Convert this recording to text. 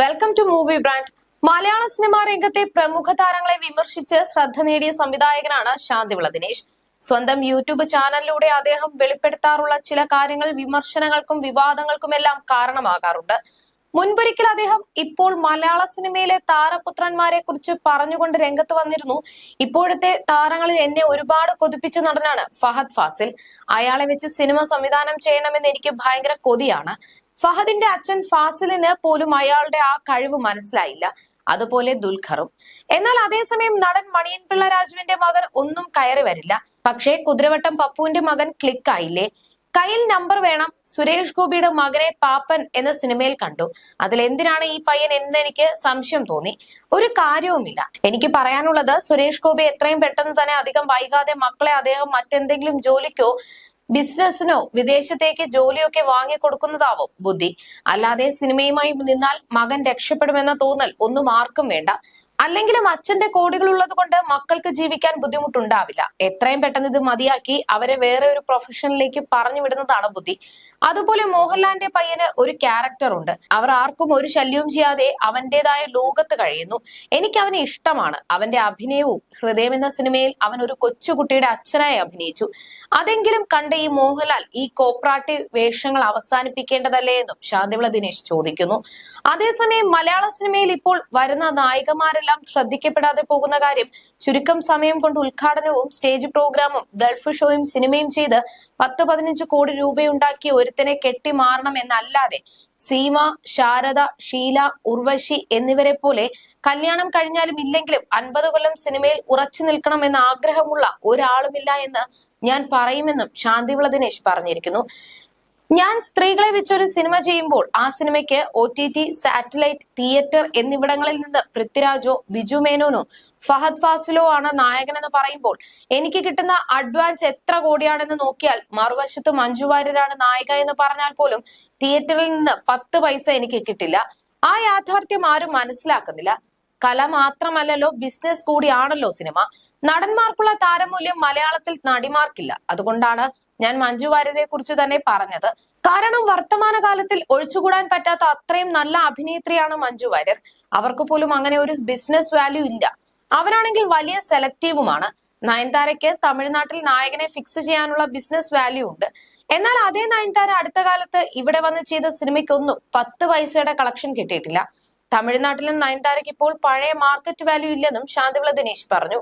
Welcome to movie brand Malayala cinema രംഗത്തെ പ്രമുഖ താരങ്ങളെ വിമർശിച്ച് ശ്രദ്ധ നേടിയ സംവിധായകനാണ് ശാന്തിവിള ദിനേശ്. സ്വന്തം യൂട്യൂബ് ചാനലിലൂടെ അദ്ദേഹം വെളിപ്പെടുത്താറുള്ള ചില കാര്യങ്ങൾ വിമർശനങ്ങൾക്കും വിവാദങ്ങൾക്കുമെല്ലാം കാരണമാകാറുണ്ട്. മുൻപൊരിക്കൽ അദ്ദേഹം ഇപ്പോൾ മലയാള സിനിമയിലെ താരപുത്രന്മാരെ കുറിച്ച് പറഞ്ഞുകൊണ്ട് രംഗത്ത് വന്നിരുന്നു. ഇപ്പോഴത്തെ താരങ്ങളിൽ എന്നെ ഒരുപാട് കൊതിപ്പിച്ച നടനാണ് ഫഹദ് ഫാസിൽ. അയാളെ വെച്ച് സിനിമ സംവിധാനം ചെയ്യണമെന്ന് എനിക്ക് ഭയങ്കര കൊതിയാണ്. ഫഹദിന്റെ അച്ഛൻ ഫാസിലിന് പോലും അയാളുടെ ആ കഴിവ് മനസ്സിലായില്ല. അതുപോലെ ദുൽഖറും. എന്നാൽ അതേസമയം നടൻ മണിയൻ പിള്ള രാജുവിന്റെ മകൻ ഒന്നും കയറി വരില്ല. പക്ഷേ കുതിരവട്ടം പപ്പുവിന്റെ മകൻ ക്ലിക്കായില്ലേ കയ്യിൽ നമ്പർ വേണം. സുരേഷ് ഗോപിയുടെ മകനെ പാപ്പൻ എന്ന സിനിമയിൽ കണ്ടു. അതിൽ എന്തിനാണ് ഈ പയ്യൻ എന്ന് എനിക്ക് സംശയം തോന്നി. ഒരു കാര്യവുമില്ല. എനിക്ക് പറയാനുള്ളത് സുരേഷ് ഗോപി എത്രയും പെട്ടെന്ന് തന്നെ അധികം വൈകാതെ മക്കളെ അദ്ദേഹം മറ്റെന്തെങ്കിലും ജോലിക്കോ ബിസിനസ്സിനോ വിദേശത്തേക്ക് ജോലിയൊക്കെ വാങ്ങിക്കൊടുക്കുന്നതാവും ബുദ്ധി. അല്ലാതെ സിനിമയുമായി നിന്നാൽ മകൻ രക്ഷപ്പെടുമെന്ന തോന്നൽ ഒന്നും ആർക്കും വേണ്ട. അല്ലെങ്കിലും അച്ഛന്റെ കോടികൾ ഉള്ളത് കൊണ്ട് മക്കൾക്ക് ജീവിക്കാൻ ബുദ്ധിമുട്ടുണ്ടാവില്ല. എത്രയും പെട്ടെന്ന് ഇത് മതിയാക്കി അവരെ വേറെ ഒരു പ്രൊഫഷനിലേക്ക് പറഞ്ഞു വിടുന്നതാണ് ബുദ്ധി. അതുപോലെ മോഹൻലാലിന്റെ പയ്യന് ഒരു ക്യാരക്ടർ ഉണ്ട്. അവർ ആർക്കും ഒരു ശല്യവും ചെയ്യാതെ അവന്റേതായ ലോകത്ത് കഴിയുന്നു. എനിക്ക് അവനെ ഇഷ്ടമാണ്. അവന്റെ അഭിനയവും ഹൃദയം എന്ന സിനിമയിൽ അവൻ ഒരു കൊച്ചുകുട്ടിയുടെ അച്ഛനായി അഭിനയിച്ചു. അതെങ്കിലും കണ്ട ഈ മോഹൻലാൽ ഈ കോപ്രാട്ടി വേഷങ്ങൾ അവസാനിപ്പിക്കേണ്ടതല്ലേ എന്നും ശാന്തിവിള ദിനേശ് ചോദിക്കുന്നു. അതേസമയം മലയാള സിനിമയിൽ ഇപ്പോൾ വരുന്ന നായികമാരെല്ലാം ശ്രദ്ധിക്കപ്പെടാതെ പോകുന്ന കാര്യം ചുരുക്കം സമയം കൊണ്ട് ഉദ്ഘാടനവും സ്റ്റേജ് പ്രോഗ്രാമും ഗൾഫ് ഷോയും സിനിമയും ചെയ്ത് പത്ത് പതിനഞ്ച് കോടി രൂപയുണ്ടാക്കി ഒരുത്തനെ കെട്ടി മാറണം എന്നല്ലാതെ സീമ ശാരദ ഷീല ഉർവശി എന്നിവരെ പോലെ കല്യാണം കഴിഞ്ഞാലും ഇല്ലെങ്കിലും അൻപത് കൊല്ലം സിനിമയിൽ ഉറച്ചു നിൽക്കണം എന്ന ആഗ്രഹമുള്ള ഒരാളുമില്ല എന്ന് ഞാൻ പറയുമെന്നും ശാന്തിവിള ദിനേശ് പറഞ്ഞിരിക്കുന്നു. ഞാൻ സ്ത്രീകളെ വെച്ചൊരു സിനിമ ചെയ്യുമ്പോൾ ആ സിനിമയ്ക്ക് O T T satellite theatre എന്നിവിടങ്ങളിൽ നിന്ന് പൃഥ്വിരാജോ ബിജു മേനോനോ ഫഹദ് ഫാസിലോ ആണ് നായകൻ എന്ന് പറയുമ്പോൾ എനിക്ക് കിട്ടുന്ന അഡ്വാൻസ് എത്ര കോടിയാണെന്ന് നോക്കിയാൽ മറുവശത്ത് മഞ്ജു വാര്യരാണ് നായിക എന്ന് പറഞ്ഞാൽ പോലും തിയേറ്ററിൽ നിന്ന് പത്ത് പൈസ എനിക്ക് കിട്ടില്ല. ആ യാഥാർത്ഥ്യം ആരും മനസ്സിലാക്കുന്നില്ല. കല മാത്രമല്ലല്ലോ ബിസിനസ് കൂടിയാണല്ലോ സിനിമ. നടന്മാർക്കുള്ള താരമൂല്യം മലയാളത്തിൽ നടിമാർക്കില്ല. അതുകൊണ്ടാണ് ഞാൻ മഞ്ജു വാര്യരെ കുറിച്ച് തന്നെ പറഞ്ഞത്. കാരണം വർത്തമാനകാലത്തിൽ ഒഴിച്ചുകൂടാൻ പറ്റാത്ത അത്രയും നല്ല അഭിനേത്രിയാണ് മഞ്ജു വാര്യർ. അവർക്ക് പോലും അങ്ങനെ ഒരു ബിസിനസ് വാല്യൂ ഇല്ല. അവരാണെങ്കിൽ വലിയ സെലക്റ്റീവുമാണ് നയൻതാരയ്ക്ക് തമിഴ്നാട്ടിൽ നായകനെ ഫിക്സ് ചെയ്യാനുള്ള ബിസിനസ് വാല്യൂ ഉണ്ട്. എന്നാൽ അതേ നയൻതാര അടുത്ത കാലത്ത് ഇവിടെ വന്ന് ചെയ്ത സിനിമയ്ക്കൊന്നും പത്ത് പൈസയുടെ കളക്ഷൻ കിട്ടിയിട്ടില്ല. തമിഴ്നാട്ടിലും നയൻതാരയ്ക്ക് ഇപ്പോൾ പഴയ മാർക്കറ്റ് വാല്യൂ ഇല്ലെന്നും ശാന്തിവിള ദിനേശ് പറഞ്ഞു.